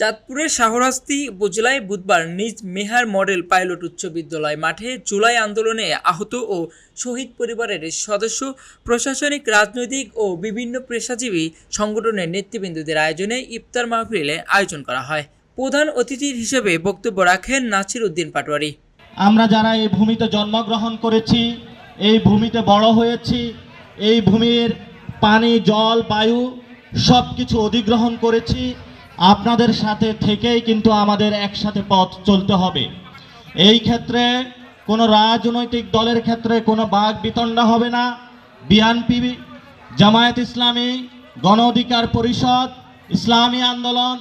চাঁদপুরের শাহরাস্তি উপজেলায় বুধবার নিজ মেহার মডেল পাইলট উচ্চ বিদ্যালয় মাঠে জুলাই আন্দোলনে আহত ও শহীদ পরিবারের সদস্য, প্রশাসনিক, রাজনৈতিক ও বিভিন্ন পেশাজীবী সংগঠনের নেতৃবৃন্দদের আয়োজনে ইফতার মাহফিলে আয়োজন করা হয়। প্রধান অতিথির হিসেবে বক্তব্য রাখেন নাসির উদ্দিন পাটোয়ারি। আমরা যারা এই ভূমিতে জন্মগ্রহণ করেছি, এই ভূমিতে বড় হয়েছি, এই ভূমির পানি, জল, বায়ু সব কিছু অধিগ্রহণ করেছি। আপনাদের সাথে থেকেই কিন্তু আমাদের একসাথে পথ চলতে হবে। এই ক্ষেত্রে কোনো রাজনৈতিক দলের ক্ষেত্রে কোনো বাঘ বিতণ্ডা হবে না। বিএনপি, জামায়াত ইসলামী, গণ অধিকার পরিষদ, ইসলামী আন্দোলন,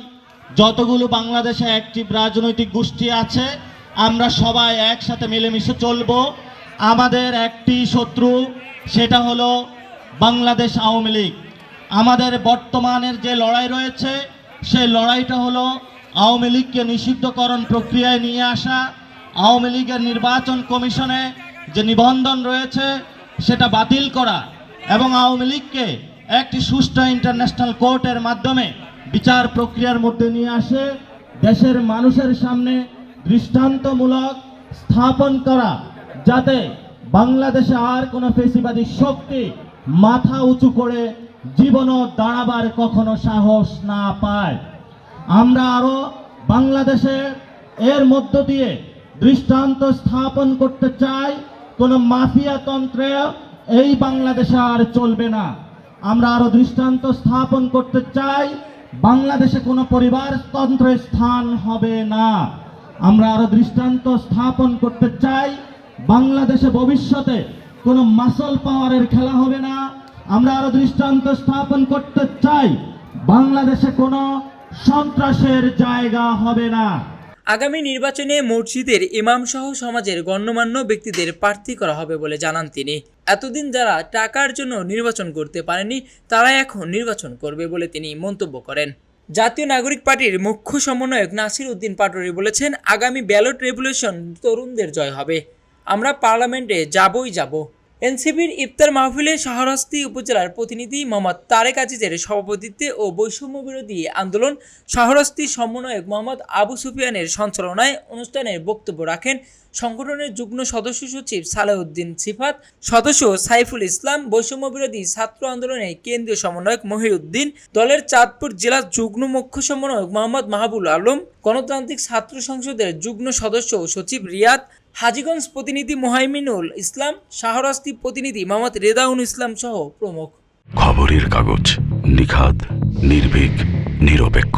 যতগুলো বাংলাদেশে অ্যাক্টিভ রাজনৈতিক গোষ্ঠী আছে, আমরা সবাই একসাথে মিলেমিশে চলবো। আমাদের একটি শত্রু, সেটা হলো বাংলাদেশ আওয়ামী লীগ। আমাদের বর্তমানের যে লড়াই রয়েছে সেই লড়াইটা হলো আওয়ামী লীগকে নিষিদ্ধকরণ প্রক্রিয়ায় নিয়ে আসা। আওয়ামী লীগের নির্বাচন কমিশনে যে নিবন্ধন রয়েছে, সেটা বাতিল করা এবং আওয়ামী লীগকে একটি সুষ্ঠু ইন্টারন্যাশনাল কোর্টের মাধ্যমে বিচার প্রক্রিয়ার মধ্যে নিয়ে আসে। দেশের মানুষের সামনে দৃষ্টান্তমূলক স্থাপন করা, যাতে বাংলাদেশে আর কোনো ফেসিবাদী শক্তি মাথা উঁচু করে জীবনও দাঁড়াবার কখনো সাহস না পায়। আমরা আরও বাংলাদেশে এর মধ্য দিয়ে দৃষ্টান্ত স্থাপন করতে চাই, কোনো মাফিয়া তন্ত্রে এই বাংলাদেশে আর চলবে না। আমরা আরও দৃষ্টান্ত স্থাপন করতে চাই, বাংলাদেশে কোনো পরিবারতন্ত্রের স্থান হবে না। আমরা আরও দৃষ্টান্ত স্থাপন করতে চাই, বাংলাদেশে ভবিষ্যতে কোনো মাসল পাওয়ারের খেলা হবে না। আমরা আরও দৃষ্টান্ত স্থাপন করতে চাই। বাংলাদেশে কোনো সন্ত্রাসের জায়গা হবে না। আগামী নির্বাচনে মসজিদের ইমাম সহ সমাজের গণ্যমান্য ব্যক্তিদের প্রার্থী করা হবে বলে জানান তিনি। এতদিন যারা টাকার জন্য নির্বাচন করতে পারেনি তারা এখন নির্বাচন করবে বলে তিনি মন্তব্য করেন। জাতীয় নাগরিক পার্টির মুখ্য সমন্বয়ক নাসির উদ্দিন পাটোয়ারি বলেছেন, আগামী ব্যালট রেভলিউশন তরুণদের জয় হবে। আমরা পার্লামেন্টে যাবই যাব। এনসিপির ইফতার মাহফিলে শাহরাস্তি উপজেলার প্রতিনিধি মোহাম্মদ তারেক আজিজের সভাপতিত্বে ও বৈষম্য বিরোধী আন্দোলন শাহরাস্তি সমন্বয়ক মোহাম্মদ আবু সুফিয়ানের সঞ্চালনায় অনুষ্ঠানে বক্তব্য রাখেন সংগঠনের যুগ্ম সদস্য সচিব সালেউদ্দিন সিফাত, সদস্য সাইফুল ইসলাম, বৈষম্য বিরোধী ছাত্র আন্দোলনের কেন্দ্রীয় সমন্বয়ক মহিউদ্দিন, দলের চাঁদপুর জেলা যুগ্ম মুখ্য সমন্বয়ক মোহাম্মদ মাহবুল আলম, গণতান্ত্রিক ছাত্র সংসদের যুগ্ম সদস্য সচিব রিয়াদ হাজীগঞ্জ প্রতিনিধি মোহাইমিনুল ইসলাম শাহরাস্তি প্রতিনিধি মোহাম্মদ রেদাউন ইসলাম সহ প্রমুখ। খবরের কাগজ নিখাদ, নির্ভীক, নিরপেক্ষ।